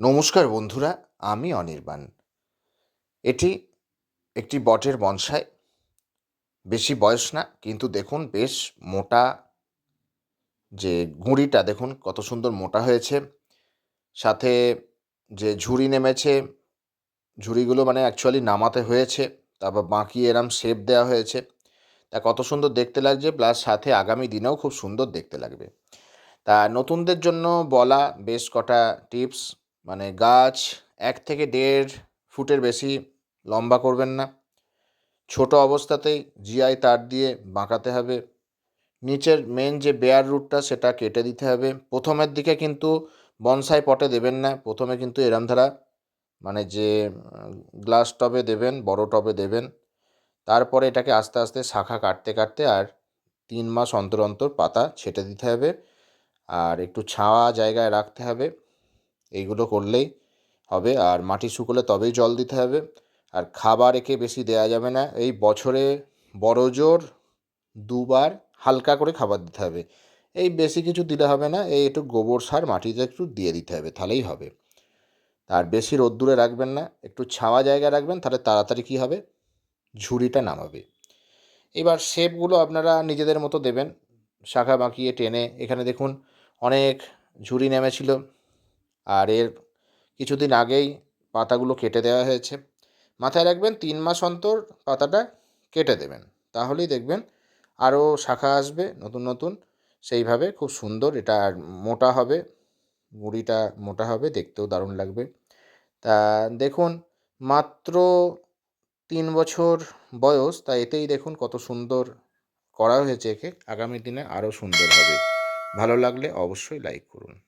নমস্কার বন্ধুরা, আমি অনির্বাণ। এটি একটি বটের বনসাই। বেশি বয়স না, কিন্তু দেখুন বেশ মোটা যে গুঁড়িটা, দেখুন কত সুন্দর মোটা হয়েছে। সাথে যে ঝুড়ি নেমেছে, ঝুড়িগুলো মানে অ্যাকচুয়ালি নামাতে হয়েছে, তারপর বাঁকি এরম শেপ দেওয়া হয়েছে। তা কত সুন্দর দেখতে লাগছে প্লাস সাথে আগামী দিনেও খুব সুন্দর দেখতে লাগবে। তা নতুনদের জন্য বলা বেশ কটা টিপস মানে গাছ এক থেকে দেড় ফুটের বেশি লম্বা করবেন না। ছোট অবস্থাতেই জিআই তার দিয়ে বাঁকাতে হবে। নিচের মেন যে বেয়ার রুটটা সেটা কেটে দিতে হবে। প্রথমের দিকে কিন্তু বনসাই পটে দেবেন না। প্রথমে কিন্তু এরম ধারা মানে যে গ্লাস টবে দেবেন, বড় টবে দেবেন। তারপরে এটাকে আস্তে আস্তে শাখা কাটতে কাটতে আর তিন মাস অন্তর অন্তর পাতা ছেটে দিতে হবে। আর একটু ছাওয়া জায়গায় রাখতে হবে। এইগুলো করলেই হবে। আর মাটি শুকোলে তবেই জল দিতে হবে। আর খাবার একে বেশি দেওয়া যাবে না। এই বছরে বড় জোর দুবার হালকা করে খাবার দিতে হবে। এই বেশি কিছু দিলে হবে না। এই একটু গোবর সার মাটিতে একটু দিয়ে দিতে হবে, তাহলেই হবে। আর বেশি রোদ্দুরে রাখবেন না। একটু ছাওয়া জায়গায় রাখবেন, তাহলে তাড়াতাড়ি কী হবে? ঝুড়িটা নামাবে। এবার শেপগুলো আপনারা নিজেদের মতো দেবেন। শাখা বাঁকিয়ে টেনে এখানে দেখুন, অনেক ঝুড়ি নেমেছিল। আর এর কিছুদিন আগেই পাতাগুলো কেটে দেওয়া হয়েছে। মাথায় রাখবেন, তিন মাস অন্তর পাতাটা কেটে দেবেন। তাহলেই দেখবেন আরও শাখা আসবে নতুন নতুন। সেইভাবে খুব সুন্দর এটা আর মোটা হবে। মুড়িটা মোটা হবে, দেখতেও দারুণ লাগবে। তা দেখুন, মাত্র তিন বছর বয়স, তা এতেই দেখুন কত সুন্দর করা হয়েছে একে। আগামী দিনে আরও সুন্দর হবে। ভালো লাগলে অবশ্যই লাইক করুন।